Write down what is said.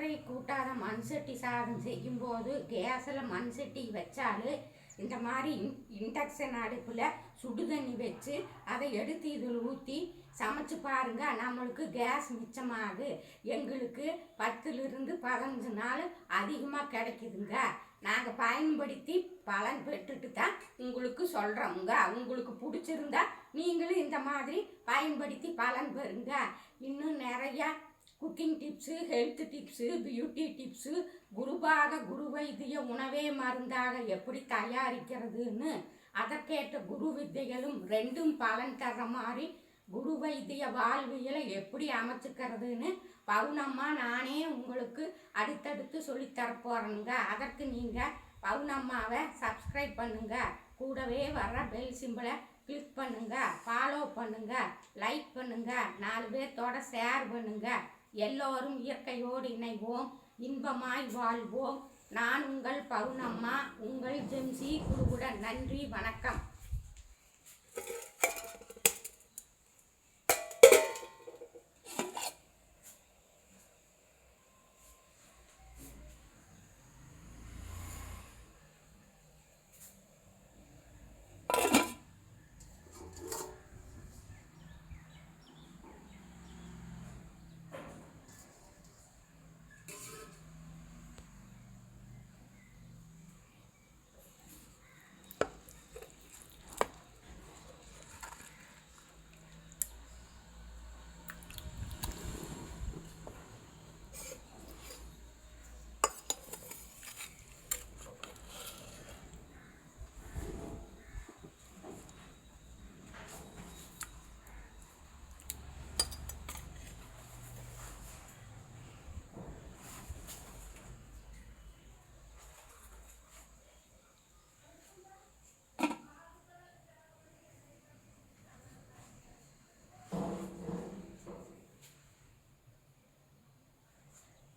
சர்க்கரை கூட்டாத மண் சட்டி சாதம் செய்யும்போது கேஸில் மண் சட்டி வச்சாலும் இந்த மாதிரி இன் இண்டக்ஷன் அடுப்பில் சுடு தண்ணி வச்சு அதை எடுத்து இதில் ஊற்றி சமைச்சு பாருங்க நம்மளுக்கு கேஸ் மிச்சமாகுது. எங்களுக்கு பத்துலேருந்து பதினஞ்சு நாள் அதிகமாக கிடைக்குதுங்க. நாங்கள் பயன்படுத்தி பலன் பெற்றுட்டு தான் உங்களுக்கு சொல்கிறோங்க உங்களுக்கு பிடிச்சிருந்தா நீங்களும் இந்த மாதிரி பயன்படுத்தி பலன் பெறுங்க. இன்னும் நிறையா cooking tips health tips beauty tips குருவாக குரு வைத்திய உணவே மருந்தாக எப்படி தயாரிக்கிறதுன்னு அதற்கேற்ற குரு வித்தைகளும் ரெண்டும் பலன் தர்ற மாதிரி குரு வைத்திய வாழ்வியலை எப்படி அமைச்சுக்கிறதுன்னு பவுனம்மா நானே உங்களுக்கு அடுத்தடுத்து சொல்லித்தரப்போகிறேனுங்க அதற்கு நீங்கள் பவுனம்மாவை சப்ஸ்கிரைப் பண்ணுங்க. கூடவே வர்ற பெல் சிம்பிளை கிளிக் பண்ணுங்க. ஃபாலோ பண்ணுங்க. லைக் பண்ணுங்க. நாலு பேர்த்தோட ஷேர் பண்ணுங்கள் எல்லோரும் இயற்கையோடு இணைவோம் இன்பமாய் வாழ்வோம். நான் உங்கள் பவுனம்மா உங்கள் ஜெம்சி குழுவுடன் நன்றி வணக்கம்.